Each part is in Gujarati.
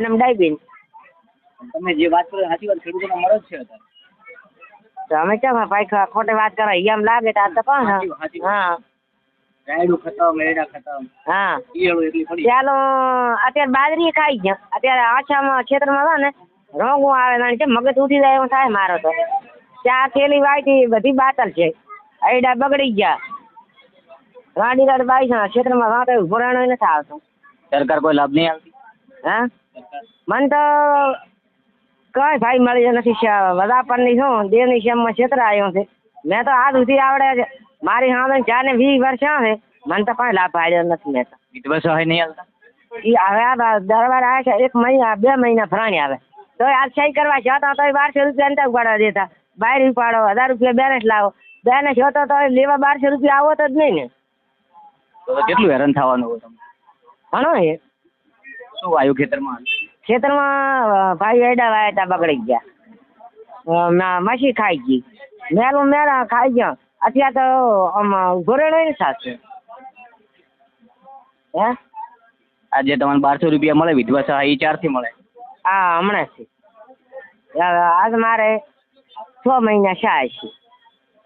મારું નામ ડાયબીન. તમે જે વાત કરો સાચી વાત ખેડૂતોનો જ છે અત્યારે. તમે કેમ ભાઈ ખોટી વાત કરો? એમ લાગે તો આ તો કોણ. હા. રાયડું ખતમ એડા ખતમ. હા. ઈયળો એટલી પડી. ચાલો અત્યારે બાજરી ખાઈ ગયા. અત્યારે આછામાં ખેતરમાં હોય ને રોગું આવે ને છે મગજ ઉઠી જાય એવું થાય મારો તો. ચા થેલી વાયતી બધી બાતલ છે. આઈડા બગડી ગયા. રાડી રાડ બાઈ છે ખેતરમાં વાંકે ભરાણો નથી આવતો. સરકાર કોઈ લાભ નહીં આવતી હા? મને તો કઈ ભાઈ મળી નથી વદાપરની શું દેવની શ્યામમાં ક્ષેત્ર આવ્યો છે. મેં તો આ સુધી આવડે છે. મારી સામે ચાર ને વીસ વર્ષ છે. મને તો કઈ લાભ આવ્યો નથી મેં તો. વિધવા સહાય નહીં આવતા ઈ હવે આ દરબાર આવે છે એક મહિના બે મહિના ફરાણી આવે. તો આ સહી કરવા જતા તો બારસો રૂપિયા અંતર ઉપાડવા દેતા. બાર ઉપાડો હજાર રૂપિયા બેલેન્સ લાવો. બેલેન્સ હોતો તો લેવા બારસો રૂપિયા આવો તો જ નહીં ને. કેટલું હેરાન થવાનું હોય ઘણો એ શું વાયુ ખેતરમાં? ખેતરમાં ભાઈ એડા વાયા તા બગડી ગયા. માછી મસી ખાઈ ગઈ. મેલું મેળા ખાઈ ગયા. અત્યારે તો આમ ઘોરેડો ને સાચું હે? આજે તમને બારસો રૂપિયા મળે વિધવા સહાય ચારથી મળે. હા હમણાં છે આજ મારે છ મહિના સહાય છે.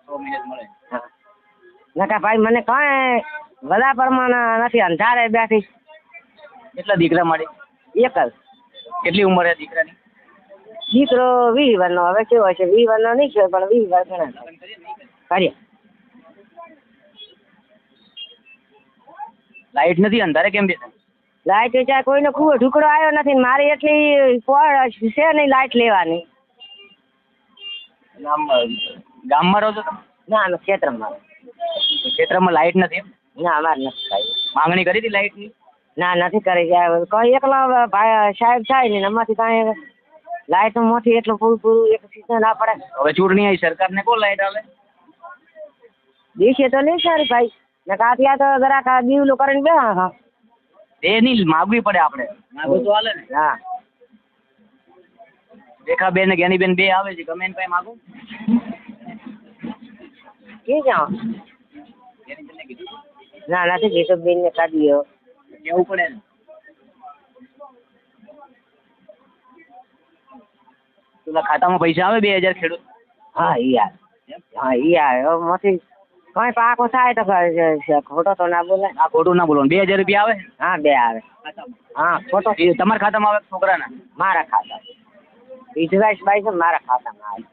સો મિનિટ મળે. નકા ભાઈ મને કાંઈ બધા પ્રમાણે નથી અંધારે બેઠી. કેટલા દીકરા મળે? એક જ કેટલી ઉંમર છે દીકરાની? દીકરો વીસ વર્ષનો. હવે કેવો છે? વીસ વર્ષનો નહીં છે પણ વીસ વર્ષ કાર્ય લાઈટ નથી? અંધારે કેમ બેસે? લાઇટ વિચાર કોઈનો ખૂબ ઢુકડો આવ્યો નથી ને મારી એટલી છે નહીં લાઇટ લેવાની. ગામમાં રહો છો તમે? ના અમે ક્ષેત્રમાં ક્ષેત્રમાં લાઈટ નથી ના અમારે નથી કાંઈ માંગણી કરી હતી લાઈટની? ના નથી કરી જાય કોઈ એકલા ભાઈ સાહેબ થાય ને એમાંથી કાંઈ લાઇટ મોટી એટલું પૂરું પૂરું એક સીઝન ના પડે. હવે ચૂંટણી આવી સરકારને કોણ લાઈટ આવે દેશે તો નહીં સારી ભાઈ. ને કાંતિયા તો જરાક આ દીવલું કરીને બે હા. એ નહીં માગવી પડે આપણે. માગવું તો હાલે ને. હા. રેખાબેન ને જ્ઞાનીબેન બે આવે છે ગમે એને પાસે માગું. કી જાઓ? જ્ઞાનીબેનને કીધું. હતું. ના નથી કીધું. બેન ને કાઢ્યો કહેવું પડે ને. પેલા ખાતામાં પૈસા આવે બે હજાર ખેડૂત? હા ઈ આવે. હા ઈ આવે. મોટી કઈ પાકો થાય તો ખોટો તો ના બોલે આ ખોટું ના બોલવાનું. બે હજાર રૂપિયા આવે? હા બે આવે. હા ખોટો. તમારા ખાતામાં આવે છોકરાના? મારા ખાતા બાઈ છે ને મારા ખાતામાં આવે.